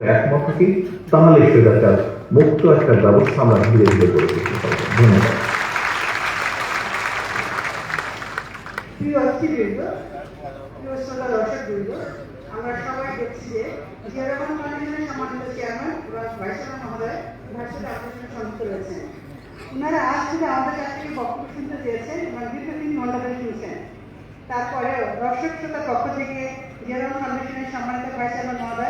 একমত থাকি তাহলে সেটার মুক্ত একটা ব্যবস্থা আমরা ধীরে ধীরে করে তুলতে পারব। ধন্যবাদ। তারপরেও দর্শক শ্রোতার পক্ষ থেকে জিয়া ফাউন্ডেশনের সম্মানিত ভাইস মহোদয়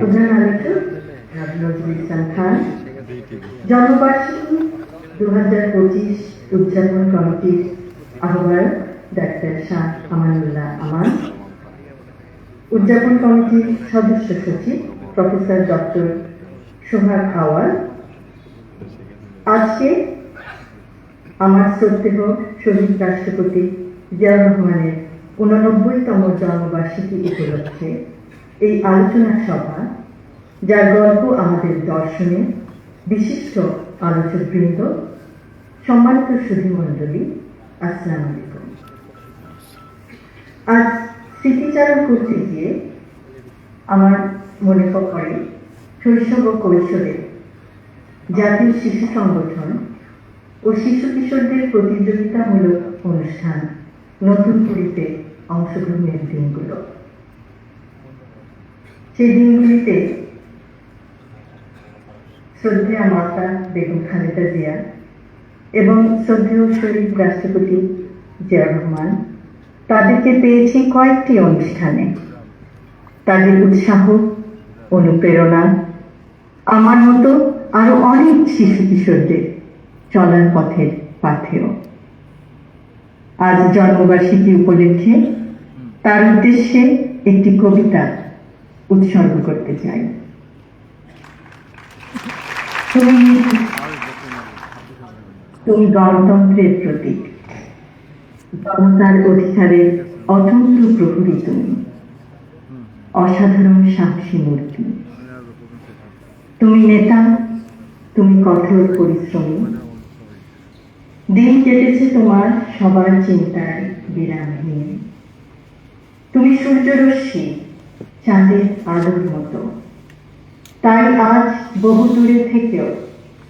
প্রধান আলোচক নজরুল খান জন্মবার্ষিকী দু হাজার পঁচিশ উদযাপন কমিটির আহ্বায়ক ডাক্তার শাহ আমানুল্লাহ আমান। উদযাপন কমিটির সদস্য সচিব প্রফেসর ডক্টর সোহাগ আওয়াল। আজকে আমার শ্রদ্ধেয় শহীদ রাষ্ট্রপতি জিয়াউর রহমানের উননব্বইতম জন্মবার্ষিকী উপলক্ষে এই আলোচনা সভা, যার গল্প আমাদের দর্শনে বিশিষ্ট আলোচকবৃন্দ, সম্মানিত সুধীমণ্ডলী, আসসালাম আলাইকুম। আজ স্মৃতিচারণ করতে গিয়ে আমার মনে পড়ে শৈশব ও কৈশোরে জাতীয় শিশু সংগঠন ও শিশু কিশোরদের প্রতিযোগিতামূলক অনুষ্ঠান নতুন পুরীতে অংশগ্রহণের দিনগুলো। সেই দিনগুলিতে শ্রদ্ধেয়া মাতা বেগম খালেদা জিয়া এবং শ্রদ্ধেয় শহীদ রাষ্ট্রপতি জিয়া রহমান তাদেরকে পেয়েছি কয়েকটি অনুষ্ঠানে। তাদের উৎসাহ, অনুপ্রেরণা, আমার মতো আরও অনেক শিশু কিশোরদের চলার পথের পাথেও আজ জন্মবার্ষিকী উপলক্ষে তার উদ্দেশ্যে একটি কবিতা উৎসর্গ করতে চাই। তুমি তুমি গণতন্ত্রের প্রতীক। জনতার অধিকারের অতন্ত্র প্রহরী তুমি। অসাধারণ সাহসী মূর্তি। তুমি নেতা, তুমি কঠোর পরিশ্রমী। দিন কেটেছে তোমার সবার চিন্তায় বিরামহীন। তুমি সূর্যরশ্মি চাঁদের আলোর মতো তাই আজ বহু দূরে থেকেও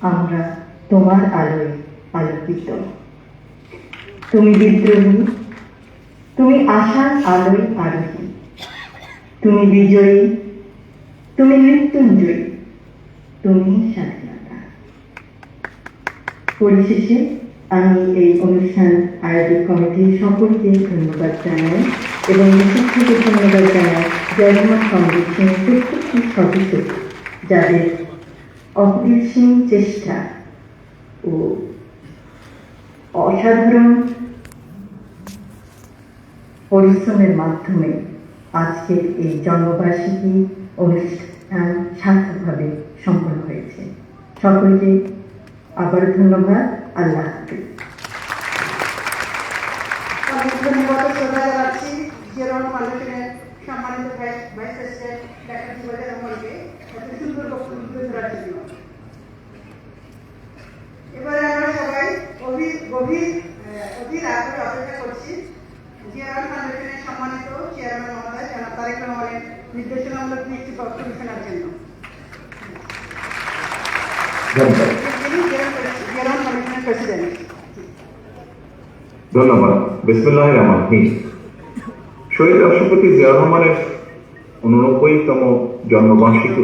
আমরা তোমার আলোয় আলোকিত। তুমি বিদ্রোহী, তুমি আশার আলোয় আরোহী তুমি বিজয়ী, তুমি মৃত্যুঞ্জয়ী, তুমি স্বাধীনতা। পরিশেষে আমি এই অনুষ্ঠান আয়োজক কমিটির সকলকে ধন্যবাদ জানাই এবং বিশেষ থেকে ধন্যবাদ জানাই জয়মত ফাউন্ডেশনের প্রত্যেকটি সদস্য যাদের অপরিসীম চেষ্টা ও অসাধারণ পরিশ্রমের মাধ্যমে আজকের এই জন্মবার্ষিকী অনুষ্ঠান সার্থকভাবে সম্পন্ন হয়েছে। সকলকে আবার ধন্যবাদ। আল্লাহ হাফিজ। ধন্যবাদ শ্রদ্ধা জানাচ্ছি জিয়া রহমান ফাউন্ডেশনের সম্মানিত vice vice president doctor Zubaidur রহমানকে এত সুন্দর বক্তব্য তুলে ধরার জন্য এবারে আমরা সবাই গভীর গভীর আহ, অধীর আগ্রহে অপেক্ষা করছি জিয়া রহমান ফাউন্ডেশনের সম্মানিত চেয়ারম্যান মহোদয় জনাব তারেক রহমানের নির্দেশনামূলক একটি বক্তব্য শোনার জন্য ধন্যবাদ যিনি জিয়া রহমান ফাউন্ডেশনের প্রেসিডেন্ট ধন্যবাদ। বিসমুল্লাহ রহমান রহিম। শহীদ রাষ্ট্রপতি জিয়াউর রহমানের উননব্বইতম জন্মবার্ষিকী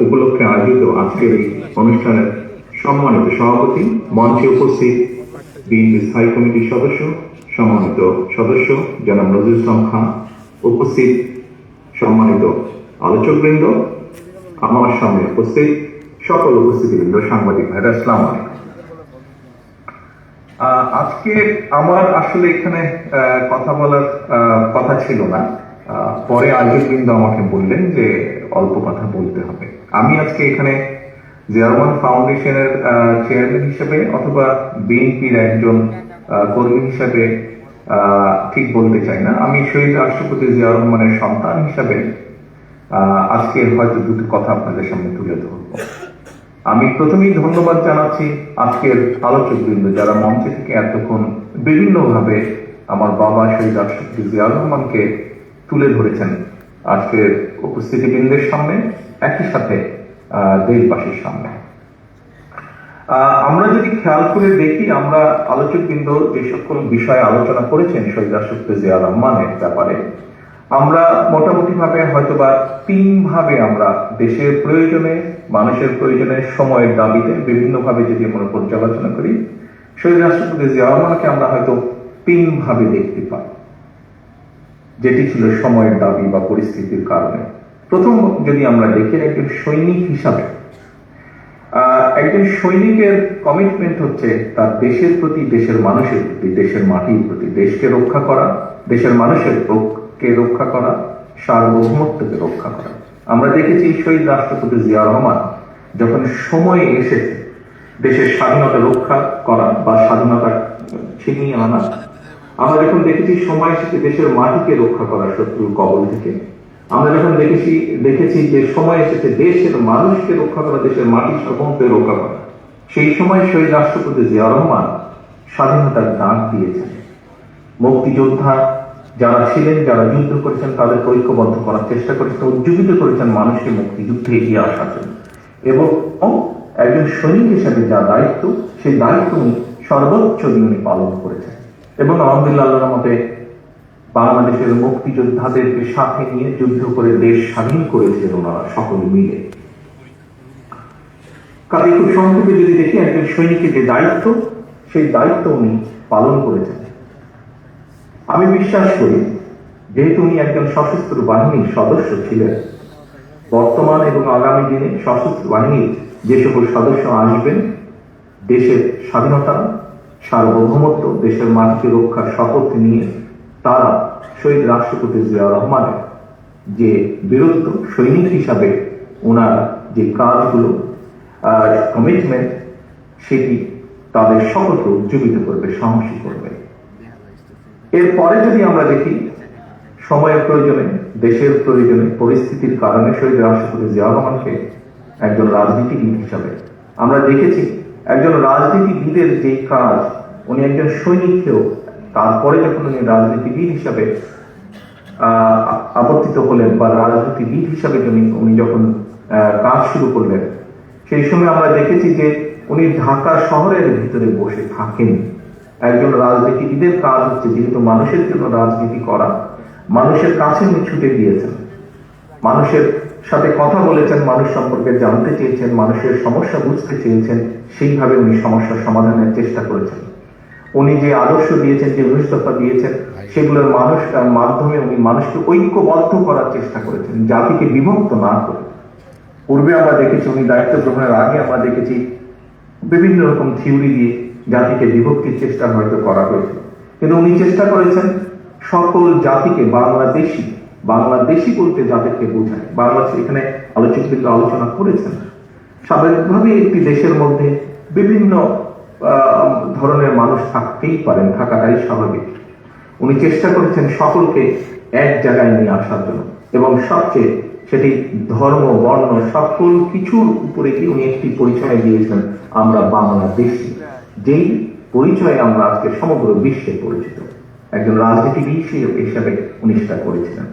উপলক্ষে- আয়োজিত আজকের এই অনুষ্ঠানের সম্মানিত সভাপতি মঞ্চে উপস্থিত বিএনপি স্থায়ী কমিটির সদস্য সম্মানিত সদস্য জনাব নজরুল ইসলাম খান উপস্থিত সম্মানিত আলোচকবৃন্দ আমার সামনে উপস্থিত সকল উপস্থিতিবৃন্দ সাংবাদিক ভাইরা আলাইকুম। আহ, আজকে আমার আসলে এখানে কথা বলার কথা ছিল না। পরে আয়োজক বৃন্দ আমাকে বললেন যে অল্প কথা বলতে হবে। আমি আজকে এখানে জিয়ারমান ফাউন্ডেশনের চেয়ারম্যান হিসেবে অথবা বিএনপির একজন কর্মী হিসেবে ঠিক বলতে চাই না। আমি শহীদ রাষ্ট্রপতি জিয়াউর রহমানের সন্তান হিসেবে আজকে হয়তো দুটো কথা আপনাদের সামনে তুলে ধরব। আমি প্রথমেই ধন্যবাদ জানাচ্ছি আজকের আলোচক বৃন্দ যারা মঞ্চে থেকে এতক্ষণ বিভিন্নভাবে আমার বাবা শহীদ রাষ্ট্রপতি জিয়াউর রহমানকে তুলে ধরেছেন। আজকের উপস্থিতিবৃন্দের সামনে, একই সাথে দেশবাসীর সামনে। আমরা যদি খেয়াল করে দেখি, আমরা আলোচকবৃন্দ যে সকল বিষয়ে আলোচনা করেছেন শহীদ রাষ্ট্রপতি জিয়া রহমানের ব্যাপারে আমরা মোটামুটি ভাবে হয়তোবা তিন ভাবে আমরা দেশের প্রয়োজনে, মানুষের প্রয়োজনে সময়ের দাবিতে বিভিন্ন ভাবে যদি আমরা পর্যালোচনা করি, শহীদ রাষ্ট্রপতি জিয়া রহমানকে আমরা হয়তো তিন ভাবে দেখতে পাই। যেটি ছিল সময়ের দাবি বা পরিস্থিতির কারণে। প্রথম যদি আমরা দেখি, একজন সৈনিক হিসাবে একজন সৈনিকের কমিটমেন্ট হচ্ছে তার দেশের প্রতি, দেশের মানুষের প্রতি, দেশের মাটির প্রতি, দেশকে রক্ষা করা, দেশের মানুষের কে রক্ষা করা, সার্বভৌমত্বকে রক্ষা করা। আমরা দেখেছি শহীদ রাষ্ট্রপতি জিয়া রহমান যখন সময় এসেছে দেশের স্বাধীনতা রক্ষা করা বা স্বাধীনতা ছিনিয়ে আনা, আমরা যখন দেখেছি সময় এসেছে দেশের মাটিকে রক্ষা করা শত্রুর কবল থেকে, আমরা যখন দেখেছি দেখেছি যে সময় এসেছে দেশের মানুষকে রক্ষা করা, দেশের মাটি সার্বভৌমত্বকে রক্ষা করা, সেই সময় শহীদ রাষ্ট্রপতি জিয়া রহমান স্বাধীনতার ডাক দিয়েছেন। মুক্তিযোদ্ধা যারা ছিলেন, যারা যুদ্ধ করেছেন, তাদের ঐক্যবদ্ধ করার চেষ্টা করেছেন উজ্জীবিত করেছেন মানুষকে মুক্তিযুদ্ধে এগিয়ে আসার জন্য। এবং একজন সৈনিক হিসেবে যা দায়িত্ব, সেই দায়িত্ব উনি সর্বোচ্চ উনি পালন করেছেন। এবং আলহামদুলিল্লাহ, আল্লাহর মতে বাংলাদেশের মুক্তিযোদ্ধাদেরকে সাথে নিয়ে যুদ্ধ করে দেশ স্বাধীন করেছেন ওনারা সকলে মিলে। কাজে খুব সংক্ষেপে যদি দেখি, একজন সৈনিকের যে দায়িত্ব, সেই দায়িত্ব উনি পালন করেছেন। আমি বিশ্বাস করি, যেহেতু উনি একজন সশস্ত্র বাহিনীর সদস্য ছিলেন, বর্তমান এবং আগামী দিনে সশস্ত্র বাহিনীর যে সকল সদস্য আসবেন, দেশের স্বাধীনতা, সার্বভৌমত্ব, দেশের মাটিকে রক্ষার শপথ নিয়ে তারা শহীদ রাষ্ট্রপতি জিয়া রহমানের যে বীরত্ব সৈনিক হিসাবে ওনার যে কাজগুলো কমিটমেন্ট সেটি তাদের সকলকে উজ্জীবিত করবে সাহসী করবে। এরপরে যদি আমরা দেখি, সময়ের প্রয়োজনে, দেশের প্রয়োজনে, পরিস্থিতির কারণে শহীদ রাষ্ট্রপতি জিয়া রহমানকে একজন রাজনীতিবিদ হিসাবে আমরা দেখেছি, একজন রাজনীতিবিদের যে কাজ, উনি একজন সৈনিককেও তারপরে যখন উনি রাজনীতিবিদ হিসাবে আবর্তিত হলেন বা রাজনীতিবিদ হিসাবে উনি উনি যখন কাজ শুরু করলেন, সেই সময় আমরা দেখেছি যে উনি ঢাকা শহরের ভিতরে বসে থাকেন। একজন রাজনীতিবিদের কাজ হচ্ছে যেহেতু মানুষের জন্য রাজনীতি করা, মানুষের কাছে উনি ছুটে গিয়েছেন। মানুষের সাথে কথা বলেছেন, মানুষ সম্পর্কে জানতে চেয়েছেন, মানুষের সমস্যা বুঝতে চেয়েছেন, সেইভাবে উনি সমস্যার সমাধানের চেষ্টা করেছেন। উনি যে আদর্শ দিয়েছেন, যে দফা দিয়েছেন, সেগুলোর মানুষ মাধ্যমে উনি মানুষকে ঐক্যবদ্ধ করার চেষ্টা করেছেন, জাতিকে বিভক্ত না করে। পূর্বে আমরা দেখেছি উনি দায়িত্ব গ্রহণের আগে আমরা দেখেছি বিভিন্ন রকম থিওরি দিয়ে জাতিকে বিভক্তির চেষ্টা হয়তো করা হয়েছে। কিন্তু উনি চেষ্টা করেছেন সকল জাতিকে, বাংলাদেশি বাংলাদেশি বলতে যাদেরকে বোঝায়। বাংলাদেশ এখানে আলোচক কিন্তু আলোচনা করেছেন। স্বাভাবিকভাবে একটি দেশের মধ্যে বিভিন্ন ধরনের মানুষ থাকতেই পারেন, থাকাটাই স্বাভাবিক। উনি চেষ্টা করেছেন সকলকে এক জায়গায় নিয়ে আসার জন্য। এবং সবচেয়ে সেটি ধর্ম, বর্ণ, সকল কিছুর উপরে কি উনি একটি পরিচয় দিয়েছেন, আমরা বাংলাদেশি। যেই পরিচয়ে আমরা আজকে সমগ্র বিশ্বে পরিচিত। একজন রাজনীতিবিদ হিসাবে উনি করেছিলেন।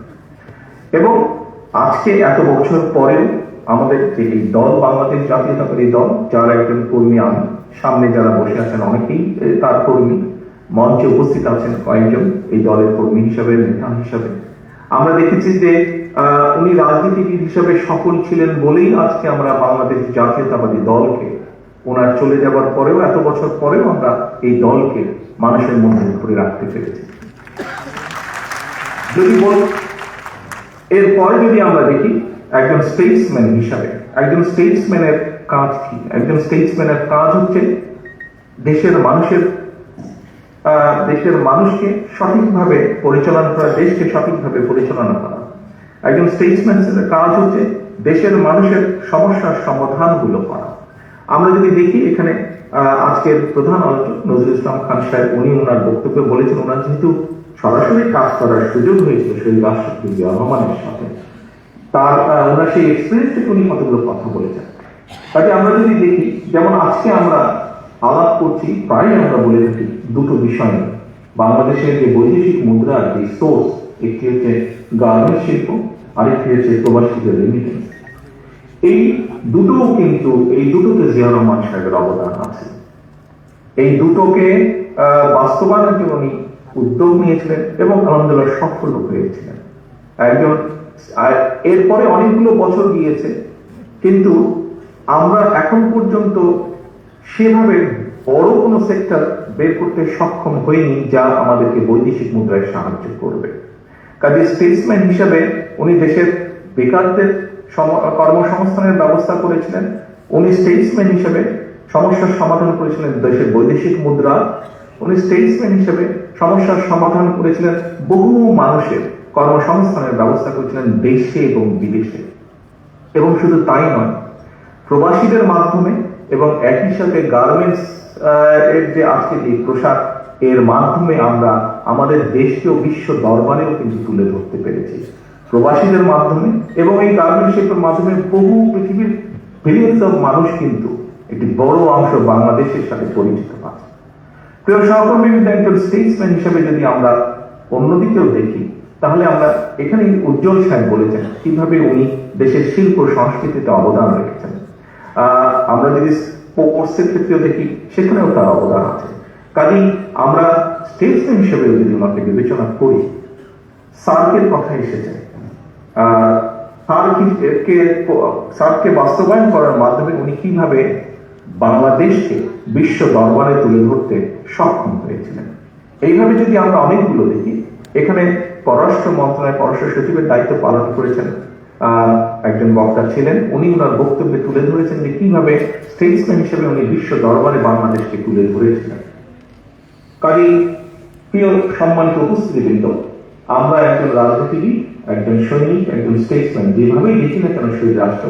এবং আজকে এত বছর পরেও আমাদের যে এই দল, বাংলাদেশ জাতীয়তাবাদী দল, যার একজন কর্মী আমি, সামনে যারা বসে আছেন অনেকেই তার কর্মী, মঞ্চে উপস্থিত আছেন কয়েকজন এই দলের কর্মী হিসাবে, নেতা হিসাবে। আমরা দেখেছি যে উনি রাজনীতিবিদ হিসাবে সফল ছিলেন বলেই আজকে আমরা বাংলাদেশ জাতীয়তাবাদী দলকে ওনার চলে যাবার পরেও, এত বছর পরেও আমরা এই দলকে মানুষের মধ্যে ধরে রাখতে পেরেছি। যদি বল, এরপরে যদি আমরা দেখি, একজন স্টেটসম্যান হিসাবে, একজন স্টেটসম্যানের কাজ কি? একজন স্টেটসম্যানের কাজ হচ্ছে দেশের মানুষের দেশের মানুষকে সঠিকভাবে পরিচালনা করা, দেশকে সঠিকভাবে পরিচালনা করা। একজন স্টেটসম্যানের কাজ হচ্ছে দেশের মানুষের সমস্যার সমাধানগুলো করা। আমরা যদি দেখি এখানে আজকের প্রধান আলোচক নজরুল ইসলাম খান সাহেব, উনি ওনার বক্তব্যে বলেছেন, ওনার যেহেতু সরাসরি কাজ করার সুযোগ হয়েছিল সেই রাষ্ট্রপতি রহমানের সাথে, তার ওনার সেই এক্সপিরিয়েন্স থেকে উনি কতগুলো কথা বলেছেন। কাজে আমরা যদি দেখি, যেমন আজকে আমরা আলাপ করছি প্রায় আমরা বলে থাকি দুটো বিষয় বাংলাদেশের যে বৈদেশিক মুদ্রার যে সোর্স একটি হচ্ছে গার্মেন্ট শিল্প, আরেকটি হচ্ছে প্রবাসীদের রেমিটেন্স এই দুটো কিন্তু, এই দুটোতে জিয়া রহমান সাহেবের অবদান আছে। এই দুটোকে জন্য উনি উদ্যোগ নিয়েছিলেন এবং আলহামদুলিল্লাহ সফল হয়েছিলেন একজন এরপরে অনেকগুলো বছর গিয়েছে, কিন্তু আমরা এখন পর্যন্ত সেভাবে বড় কোনো সেক্টর বের করতে সক্ষম হইনি যা আমাদেরকে বৈদেশিক মুদ্রায় সাহায্য করবে। কাজে স্টেটসম্যান হিসাবে উনি দেশের বেকারদের কর্মসংস্থানের ব্যবস্থা করেছিলেন। উনি স্টেটসম্যান হিসেবে সমস্যার সমাধান করেছিলেন দেশের বৈদেশিক মুদ্রা। উনি স্টেটসম্যান হিসেবে সমস্যার সমাধান করেছিলেন বহু মানুষের কর্মসংস্থানের ব্যবস্থা করেছিলেন দেশে এবং বিদেশে। এবং শুধু তাই নয়, প্রবাসীদের মাধ্যমে এবং একই সাথে গার্মেন্টস এর যে আজকে যে পোশাক, এর মাধ্যমে আমরা আমাদের দেশকেও বিশ্ব দরবারেও কিন্তু তুলে ধরতে পেরেছি। প্রবাসীদের মাধ্যমে এবং এই গার্মেন্টস শিল্পের মাধ্যমে বহু পৃথিবীর বিলিয়ন্স অফ মানুষ কিন্তু একটি বড় অংশ বাংলাদেশের সাথে পরিচিত আছে প্রিয় সহকর্মী একজন স্টেটসম্যান হিসেবে যদি আমরা অন্যদিকেও দেখি, তাহলে আমরা এখানে উজ্জ্বল সাহেব বলেছেন কীভাবে উনি দেশের শিল্প সংস্কৃতিতে অবদান রেখেছেন। আমরা যদি স্পোর্টসের ক্ষেত্রেও দেখি, সেখানেও তার অবদান আছে। কাজেই আমরা স্টেটসম্যান হিসেবে যদি ওনাকে বিবেচনা করি সার্কের কথা এসেছে। সার্ককে বাস্তবায়ন করার মাধ্যমে উনি কীভাবে বাংলাদেশকে বিশ্ব দরবারে তুলে ধরতে সক্ষম হয়েছিলেন? এইভাবে যদি আমরা অনেকগুলো দেখি, এখানে পররাষ্ট্র মন্ত্রণালয় পররাষ্ট্র সচিবের দায়িত্ব পালন করেছেন একজন বক্তা ছিলেন। উনি ওনার বক্তব্যে তুলে ধরেছেন যে কীভাবে স্টেটসম্যান হিসেবে উনি বিশ্ব দরবারে বাংলাদেশকে তুলে ধরেছিলেন। কাজেই প্রিয় সম্মানিত উপস্থিতিবৃন্দ আমরা একজন রাজনীতিবিদ, একজন সৈনিক, একজন স্টেটসম্যান যেভাবেই দেখি না কেন শহীদ রাষ্ট্র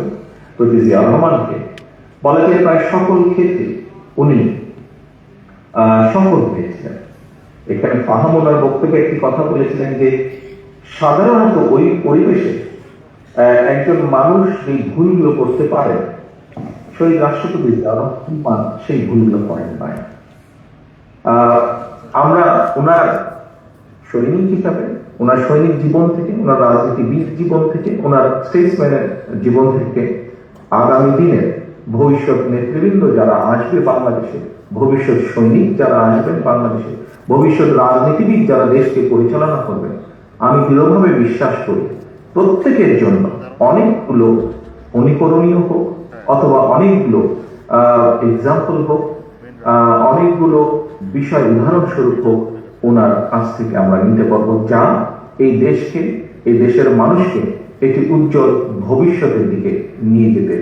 প্রতি জিয়া রহমানকে, বলা যায় প্রায় সকল ক্ষেত্রে উনি সফল হয়েছিলেন এখানে ফাহাম ওনার বক্তব্যে একটি কথা বলেছিলেন যে, সাধারণত ওই পরিবেশে একজন মানুষ এই ভুলগুলো করতে পারে, শহীদ রাষ্ট্রপতি রহমান সেই ভুলগুলো করেন নাই। আমরা ওনার সৈনিক হিসাবে ওনার সৈনিক জীবন থেকে, ওনার রাজনীতিবিদ জীবন থেকে, ওনার স্টেটসম্যানের জীবন থেকে আগামী দিনের ভবিষ্যৎ নেতৃবৃন্দ যারা আসবে বাংলাদেশে, ভবিষ্যৎ সৈনিক যারা আসবেন বাংলাদেশে, ভবিষ্যৎ রাজনীতিবিদ যারা দেশকে পরিচালনা করবেন, আমি দৃঢ়ভাবে বিশ্বাস করি প্রত্যেকের জন্য অনেকগুলো অনুকরণীয় হোক অথবা অনেকগুলো এক্সাম্পল হোক অনেকগুলো বিষয় উদাহরণস্বরূপ হোক ওনার কাছ থেকে আমরা নিতে পারব যা এই দেশকে, এই দেশের মানুষকে একটি উজ্জ্বল ভবিষ্যতের দিকে নিয়ে যেতে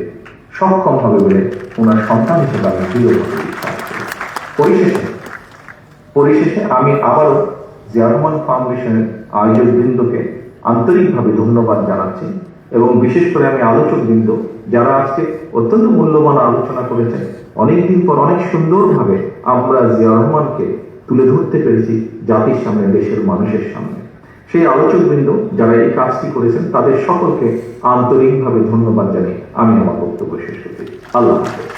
সক্ষম হবে বলে ওনার সন্তান হিসেবে আমি দৃঢ়ভাবে পরিশেষে পরিশেষে আমি আবারও জিয়া রহমান ফাউন্ডেশনের আয়োজক বৃন্দকে আন্তরিকভাবে ধন্যবাদ জানাচ্ছি এবং বিশেষ করে আমি আলোচক বৃন্দ যারা আজকে অত্যন্ত মূল্যবান আলোচনা করেছেন, অনেকদিন পর অনেক সুন্দরভাবে আমরা জিয়া রহমানকে তুলে ধরতে পেরেছি জাতির সামনে দেশের মানুষের সামনে। সেই আলোচক বৃন্দ যারা এই কাজটি করেছেন তাদের সকলকে আন্তরিকভাবে ধন্যবাদ জানিয়ে আমি আমার বক্তব্য শেষ করছি। আল্লাহ হাফেজ।